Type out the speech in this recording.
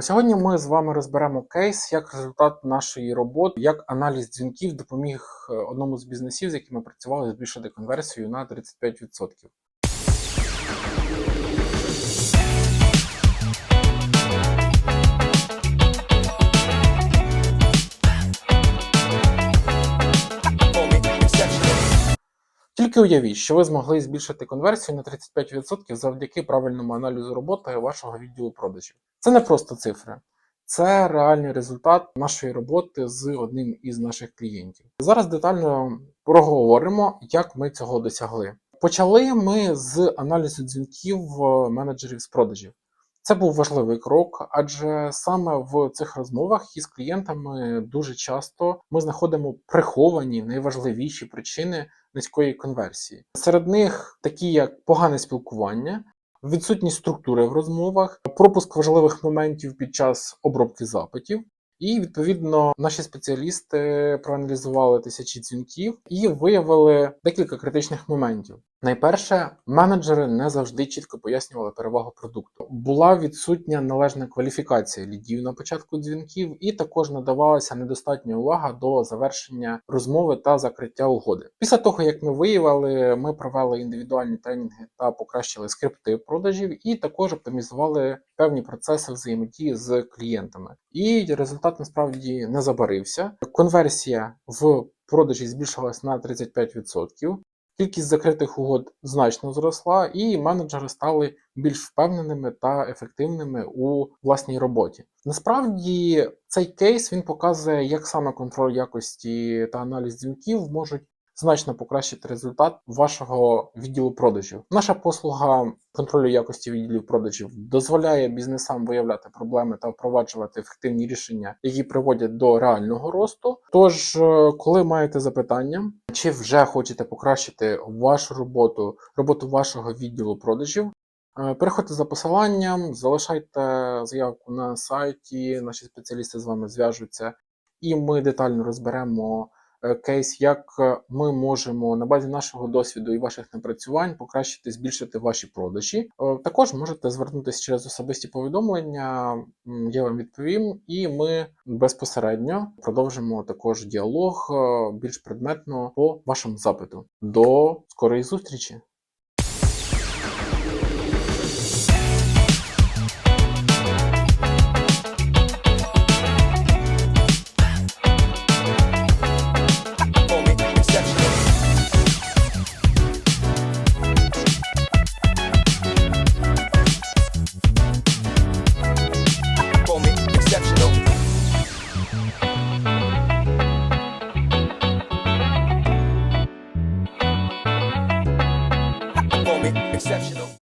Сьогодні ми з вами розберемо кейс як результат нашої роботи, як аналіз дзвінків допоміг е, одному з бізнесів, з якими працювали, збільшити конверсію на 35%. Тільки уявіть, що ви змогли збільшити конверсію на 35% завдяки правильному аналізу роботи вашого відділу продажів. Це не просто цифри, це реальний результат нашої роботи з одним із наших клієнтів. Зараз детально проговоримо, як ми цього досягли. Почали ми з аналізу дзвінків е, менеджерів з продажів. Це був важливий крок, адже саме в цих розмовах із клієнтами дуже часто ми знаходимо приховані найважливіші причини низької конверсії. Серед них такі як погане спілкування, відсутність структури в розмовах, пропуск важливих моментів під час обробки запитів. І відповідно наші спеціалісти проаналізували тисячі дзвінків і виявили декілька критичних моментів. Найперше, менеджери не завжди чітко пояснювали перевагу продукту. Була відсутня належна кваліфікація лідів на початку дзвінків, і також надавалася недостатня увага до завершення розмови та закриття угоди. Після того, як ми виявили, ми провели індивідуальні тренінги та покращили скрипти продажів, і також оптимізували певні процеси взаємодії з клієнтами. І результат насправді не забарився. Конверсія в продажі збільшилась на 35%. Кількість закритих угод значно зросла, і менеджери стали більш впевненими та ефективними у власній роботі. Насправді цей кейс він показує, як саме контроль якості та аналіз дзвінків можуть значно покращити результат вашого відділу продажів. Наша послуга контролю якості відділів продажів дозволяє бізнесам виявляти проблеми та впроваджувати ефективні рішення, які приводять до реального росту. Тож, е, коли маєте запитання, чи вже хочете покращити вашу роботу, роботу вашого відділу продажів. е, Переходьте за посиланням, залишайте заявку на сайті, наші спеціалісти з вами зв'яжуться, і ми детально розберемо кейс, як е, ми можемо на базі нашого досвіду і ваших напрацювань покращити, збільшити ваші продажі. Е, Також можете звернутися через особисті повідомлення, я вам відповім, і ми безпосередньо продовжимо також діалог е, більш предметно по вашому запиту. До скорої зустрічі! Exceptional.